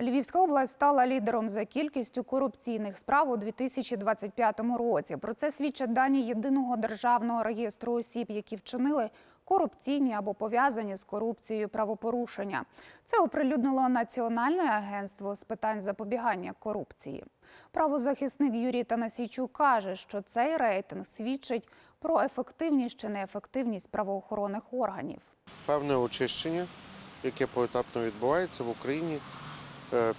Львівська область стала лідером за кількістю корупційних справ у 2025 році. Про це свідчать дані єдиного державного реєстру осіб, які вчинили корупційні або пов'язані з корупцією правопорушення. Це оприлюднило Національне агентство з питань запобігання корупції. Правозахисник Юрій Танасійчук каже, що цей рейтинг свідчить про ефективність чи неефективність правоохоронних органів. певне очищення, яке поетапно відбувається в Україні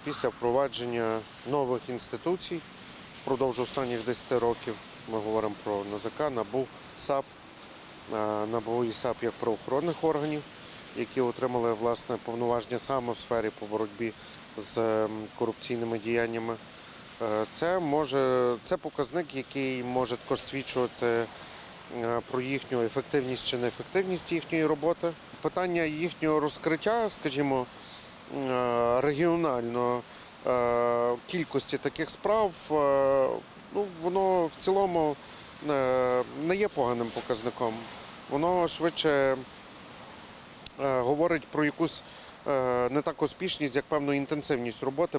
після впровадження нових інституцій впродовж останніх 10 років. Ми говоримо про НАЗК, НАБУ, САП, е, НАБУ і САП як правоохоронних органів, які отримали власне повноваження саме в сфері по боротьбі з ем, корупційними діяннями. Е, Це може це показник, який може також свідчувати е, про їхню ефективність чи неефективність їхньої роботи. Питання їхнього розкриття, скажімо, е, регіонально е, кількості таких справ, е, ну, воно в цілому е, не є поганим показником. Воно швидше е, говорить про якусь е, не так успішність, як певну інтенсивність роботи,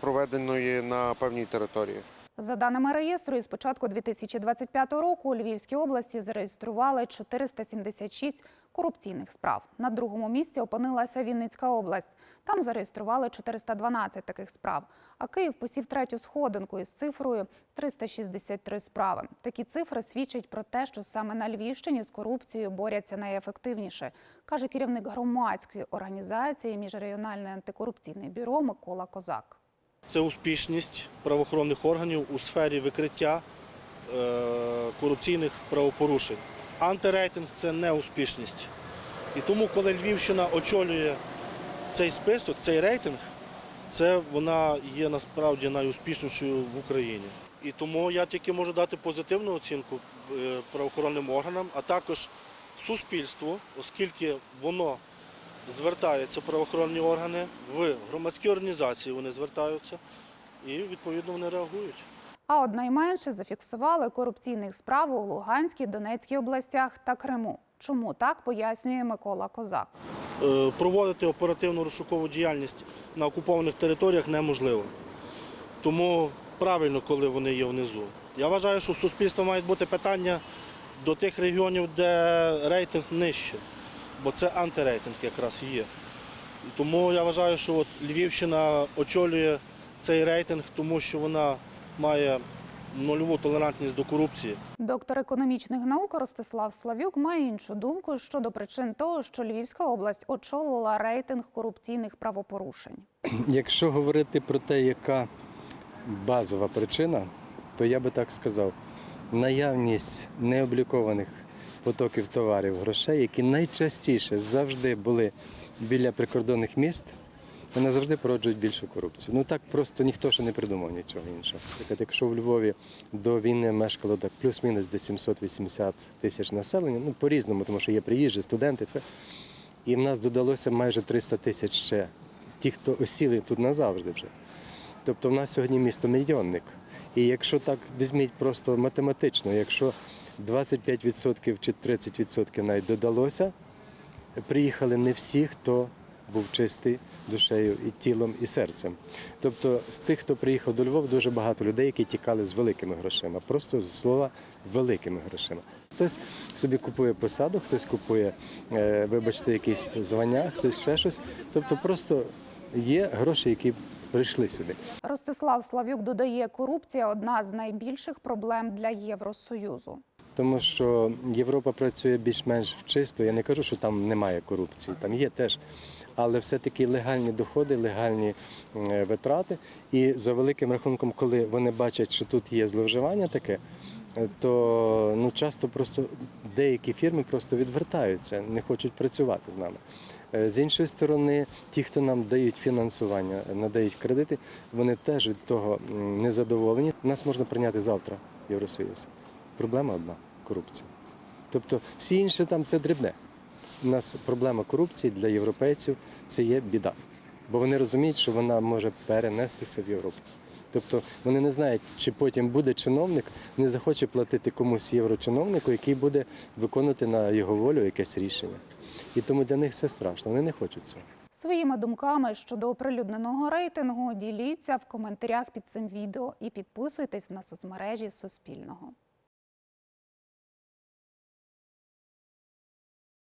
проведеної на певній території. За даними реєстру, із початку 2025 року у Львівській області зареєстрували 476 корупційних справ. На другому місці опинилася Вінницька область. Там зареєстрували 412 таких справ. А Київ посів третю сходинку із цифрою 363 справи. Такі цифри свідчать про те, що саме на Львівщині з корупцією борються найефективніше, каже керівник громадської організації Міжрегіональне антикорупційне бюро Микола Козак. Це успішність правоохоронних органів у сфері викриття е, корупційних правопорушень. Антирейтинг це неуспішність. І тому, коли Львівщина очолює цей список, цей рейтинг, це вона є насправді найуспішнішою в Україні. І тому я тільки можу дати позитивну оцінку е, правоохоронним органам, а також суспільству, оскільки воно звертаються правоохоронні органи, в громадські організації вони звертаються і відповідно вони реагують. А от найменше зафіксували корупційних справ у Луганській, Донецькій областях та Криму. Чому так пояснює Микола Козак? Е, Проводити оперативну розшукову діяльність на окупованих територіях неможливо. Тому правильно, коли вони є внизу. Я вважаю, що в суспільства мають бути питання до тих регіонів, де рейтинг нижче, бо це антирейтинг якраз є. Тому я вважаю, що от Львівщина очолює цей рейтинг, тому що вона має нульову толерантність до корупції. Доктор економічних наук Ростислав Славюк має іншу думку щодо причин того, що Львівська область очолила рейтинг корупційних правопорушень. Якщо говорити про те, яка базова причина, то я би так сказав: наявність необлікованих потоків товарів, грошей, які найчастіше завжди були біля прикордонних міст, вони завжди породжують більшу корупцію. Ну так просто ніхто ще не придумав нічого іншого. Наприклад, якщо в Львові до війни мешкало так плюс-мінус десь 780 тисяч населення, ну по-різному, тому що є приїжджі, студенти, все. І в нас додалося майже 300 тисяч ще ті, хто осіли тут назавжди вже. Тобто в нас сьогодні місто мільйонник. І якщо так візьміть просто математично, якщо 25% чи 30% навіть додалося, приїхали не всі, хто був чистий душею і тілом, і серцем. Тобто з тих, хто приїхав до Львова, дуже багато людей, які тікали з великими грошима, просто з слова великими грошима. Хтось собі купує посаду, хтось купує, е, вибачте, якісь звання, хтось ще щось. Тобто просто є гроші, які прийшли сюди. Ростислав Славюк додає, корупція одна з найбільших проблем для Євросоюзу. Тому що Європа працює більш-менш чисто. Я не кажу, що там немає корупції, там є теж. Але все-таки легальні доходи, легальні е, витрати. І за великим рахунком, коли вони бачать, що тут є зловживання таке, е, то ну, часто просто деякі фірми просто відвертаються, не хочуть працювати з нами. Е, З іншої сторони, ті, хто нам дають фінансування, надають кредити, вони теж від того незадоволені. Нас можна прийняти завтра в Євросоюз. Проблема одна корупція. Тобто всі інші там це дрібне. У нас проблема корупції для європейців це є біда. Бо вони розуміють, що вона може перенестися в Європу. Тобто вони не знають, чи потім буде чиновник, не захоче платити комусь єврочиновнику, який буде виконувати на його волю якесь рішення. І тому для них це страшно. Вони не хочуть цього. Своїми думками щодо оприлюдненого рейтингу діліться в коментарях під цим відео і підписуйтесь на соцмережі Суспільного.